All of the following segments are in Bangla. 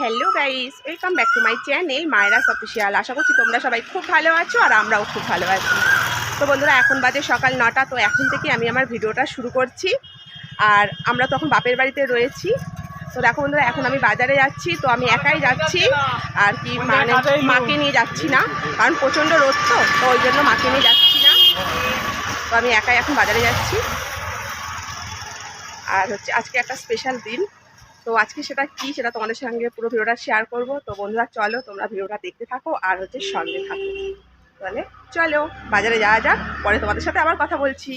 Hello guys welcome back to my channel মায়েরাস official আশা করছি তোমরা সবাই খুব ভালো আছো আর আমরাও খুব ভালো আছি। তো বন্ধুরা এখন বাজে সকাল নটা তো এখন থেকে আমি আমার ভিডিওটা শুরু করছি। আর আমরা তখন বাপের বাড়িতে রয়েছি। তো দেখো বন্ধুরা এখন আমি বাজারে যাচ্ছি তো আমি একাই যাচ্ছি। আর কি মানে মাকে নিয়ে যাচ্ছি না কারণ প্রচণ্ড রোদ তো তো ওই জন্য মাকে নিয়ে যাচ্ছি না। তো আমি একাই এখন বাজারে যাচ্ছি। আর হচ্ছে আজকে একটা স্পেশাল দিন। তো আজকে সেটা কি সেটা তোমাদের সঙ্গে পুরো ভিডিওটা শেয়ার করব। তো বন্ধুরা চলো তোমরা ভিডিওটা দেখতে থাকো আর হচ্ছে সঙ্গে থাকো। তাহলে চলো বাজারে যাওয়া যাক পরে তোমাদের সাথে আবার কথা বলছি।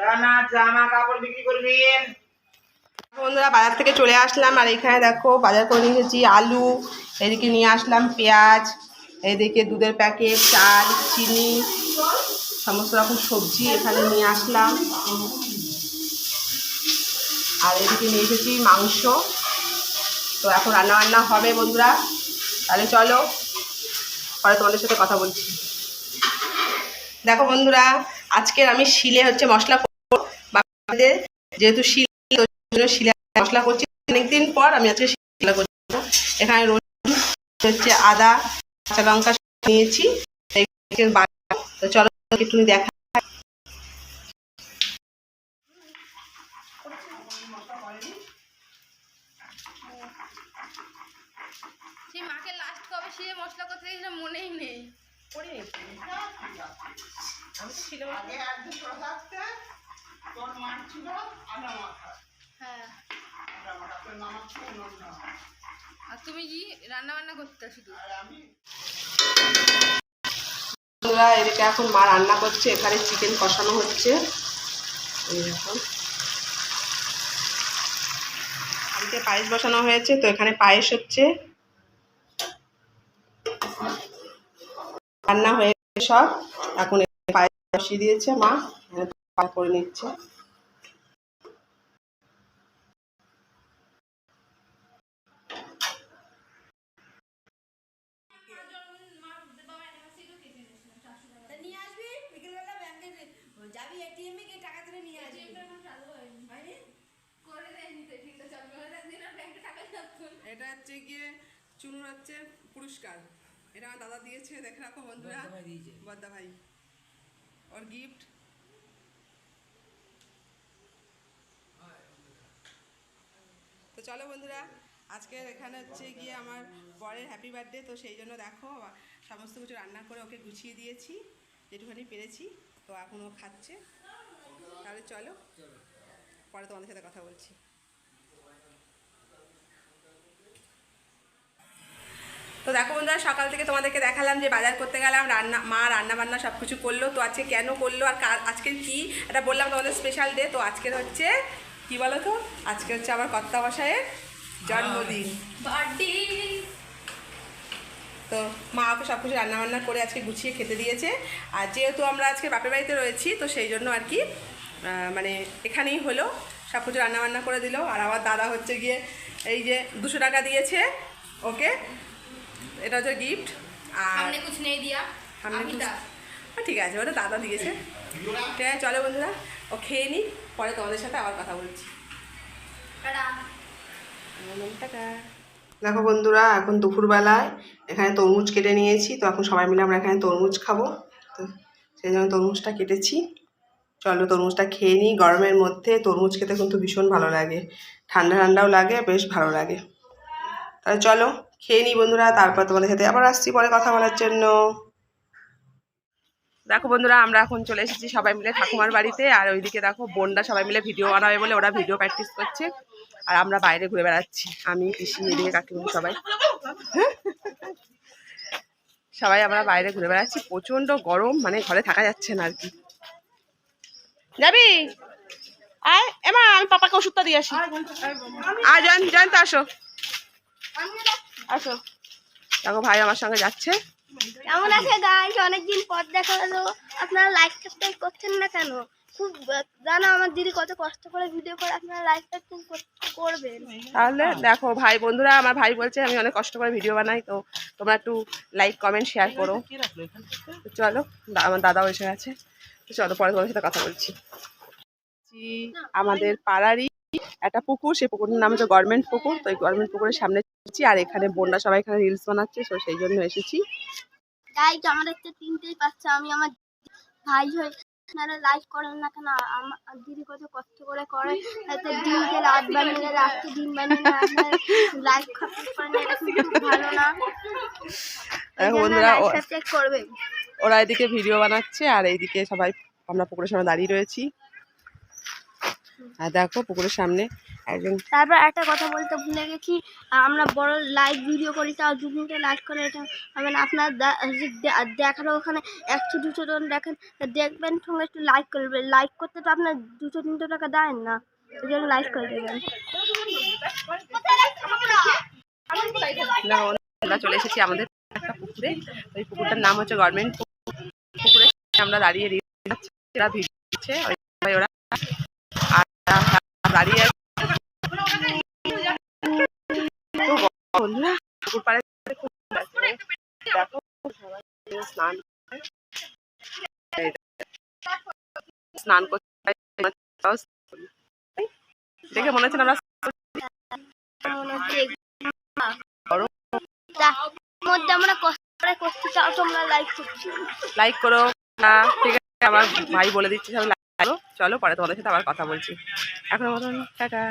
রানা জামা কাপড় বিক্রি করবেন বন্ধুরা বাজার থেকে চলে আসলাম আর এখানে দেখো বাজার করে নিয়ে এসেছি আলু এদিকে নিয়ে আসলাম পেঁয়াজ এদিকে দুধের প্যাকেট চাল চিনি সমস্ত রকম সবজি এখানে নিয়ে আসলাম। আর এদিকে নিয়ে এসেছি মাংস। তো এখন রান্না বান্না হবে বন্ধুরা। তাহলে চলো, পরে তোমাদের সাথে কথা বলছি। দেখো বন্ধুরা, আজকের আমি শিলে হচ্ছে মশলা বাবাদের যেহেতু শিল শিলে মশলা করছি। অনেকদিন পর আমি আজকে শিলা করছি এখানে রসুন, হচ্ছে আদা, কাঁচা লঙ্কা নিয়েছি। তো চলো একটু দেখা সেই মাকে লাস্ট কবে সে মশলা করতে গেছিলাম মনেই নেই। আমি তো শিলে আগে একদিন প্রসাদতে তোর মার ছিল আদা মাখা হ্যাঁ। আদা তোর ছিল আর তুমি কি রান্না বান্না করতে শুধু? আর আমি এদিকে এখন মা রান্না করছে এখানে চিকেন কষানো হচ্ছে। এই আজকে পায়েস বসানো হয়েছে, তো এখানে পায়েস হচ্ছে। রান্না হয়ে সব। এখন পায়েস বসিয়ে দিয়েছে মা করে নিচ্ছে। যাবি গিয়ে টাকা তুলে নিয়ে আসবি হয়নি করে দেয়নি তো ঠিক আছে আমি ওদের দিন আর ব্যাংকে টাকা রাখুন এটা হচ্ছে গিয়ে চুনুর হচ্ছে পুরস্কার। এটা আমার দাদা দিয়েছে দেখে রাখো বন্ধুরা। বদ্দা ভাই ওর গিফট তো চলো বন্ধুরা আজকে এখানে হচ্ছে গিয়ে আমার বরের হ্যাপি বার্থডে তো সেই জন্য দেখো সমস্ত কিছু রান্না করে ওকে গুছিয়ে দিয়েছি যেটুখানি পেরেছি তো এখন ও খাচ্ছে। তাহলে চলো পরে তোমাদের সাথে কথা বলছি। তো দেখো বন্ধুরা সকাল থেকে তোমাদেরকে দেখালাম যে বাজার করতে গেলাম রান্না মা রান্না বান্না সব কিছু করল তো আজকে কেন করল আর আজকের কি? এটা বললাম তোমাদের স্পেশাল ডে তো আজকের হচ্ছে কি বলো তো? আজকে হচ্ছে আমার কর্তা বসায়ের জন্মদিন তো মা ওকে সব কিছু রান্নাবান্না করে আজকে গুছিয়ে খেতে দিয়েছে। আর যেহেতু আমরা আজকে বাপের বাড়িতে রয়েছি তো সেই জন্য আর কি মানে এখানেই হলো সব কিছু রান্নাবান্না করে দিল। আর আমার দাদা হচ্ছে গিয়ে এই যে দুশো টাকা দিয়েছে ওকে। এটা হচ্ছে গিফট আর কুছ নেই দিয়া। কুছ- ঠিক আছে ওটা দাদা দিয়েছে। ঠিক আছে চলো বন্ধুরা ও খেয়ে নিই পরে তোমাদের সাথে আবার কথা বলছি। দেখো বন্ধুরা এখন দুপুরবেলায় এখানে তরমুজ কেটে নিয়েছি তো এখন সবাই মিলে আমরা এখানে তরমুজ খাব। তো সেই জন্য তরমুজটা কেটেছি। চলো তরমুজটা খেয়ে নিই গরমের মধ্যে তরমুজ খেতে কিন্তু ভীষণ ভালো লাগে। ঠান্ডা ঠান্ডাও লাগে বেশ ভালো লাগে। তাহলে চলো খেয়ে নিই বন্ধুরা, তারপর তোমাদের সাথে আবার আসছি পরে কথা বলার জন্য। দেখো বন্ধুরা, আমরা এখন চলে এসেছি সবাই মিলে ঠাকুমার বাড়িতে, আর ওইদিকে দেখো বোনরা সবাই মিলে ভিডিও বানাবে বলে ওরা ভিডিও প্র্যাকটিস করছে। আর আমরা বাইরে ঘুরে বেড়াচ্ছি, আমি, পিসি, এদিকে কাকিমা সবাই। সবাই আমরা বাইরে ঘুরে বেড়াচ্ছি প্রচণ্ড গরম মানে ঘরে থাকা যাচ্ছে না আর কি। যাবি? আয়, এমা, আমি পাপাকে ওষুধটা দিয়ে আসি। আয় জয়ন্ত জয়ন্ত আসো। আসো। দেখো ভাই আমার সঙ্গে যাচ্ছে। কেমন আছে গাইস অনেকদিন পর দেখা হলো। আপনারা লাইক সাবস্ক্রাইব করছেন না কেন? খুব জানো আমার দিদি কত কষ্ট করে ভিডিও করে আপনারা লাইক সাবস্ক্রাইব করবেন। তাহলে দেখো ভাই বন্ধুরা আমার ভাই বলছে আমি অনেক কষ্ট করে ভিডিও বানাই তো তোমরা একটু লাইক কমেন্ট শেয়ার করো। চলো আমার দাদাও এসে গেছে। তো চলো পরে তোমার সাথে কথা বলছি। আমাদের পাড়ারই একটা পুকুর সেই পুকুরটার নাম হচ্ছে গভর্নমেন্ট পুকুর তো এই গভর্নমেন্ট পুকুরের সামনে আর এখানে বোনরা সবাই এখানে রিলস বানাচ্ছে তো সেই জন্য এসেছি। গাইজ আমার তো তিনটেই পাচ্ছে। আমি আমার ভাই হয়ে আপনারা লাইক করেন না কেন? আমার দিদি কত কষ্ট করে করে। এত দিনকে রাত বানিয়ে রাতকে দিন বানিয়ে না আপনারা লাইক করেন এটা কিন্তু ভালো না। বন্ধুরা করবেন। ওরা এদিকে ভিডিও বানাচ্ছে আর এইদিকে সবাই আমরা পুকুরের সামনে দাঁড়িয়ে রয়েছি। আর দেখো পুকুরের সামনে একজন তারপর একটা কথা বলতে ভুলে গেছি। আমরা বড় লাইভ ভিডিও করি তাও দু মিনিটে লাইক করে এটা হবে না। আপনার দে- দে- দেখারও ওখানে একশো দুশো জন দেখেন দেখবেন সঙ্গে একটু লাইক করবেন লাইক করতে তো আপনার দুশো তিনশো টাকা দেন না। ওই জন্য লাইক করে দেবেন। আমরা চলে এসেছি আমাদের একটা পুকুরে। ওই পুকুরটার নাম হচ্ছে গভর্নমেন্ট পুকুরে। আমরা দাঁড়িয়ে ওরা ভিডিও দিচ্ছে। ওরা দাঁড়িয়ে আছে। বন্ধুরা পুকুর পাড়ে দেখো স্নান করে। এই দেখো, স্নান করতে দেখে মনে হচ্ছে না আমরা হচ্ছে তার মধ্যে আমরা কষ্ট করে করছি তাও তোমরা লাইক করছি লাইক করো আহ, ঠিক আছে আমার ভাই বলে দিচ্ছে চলো পরে তোমাদের সাথে আবার কথা বলছি। এখনও মতন টাটা।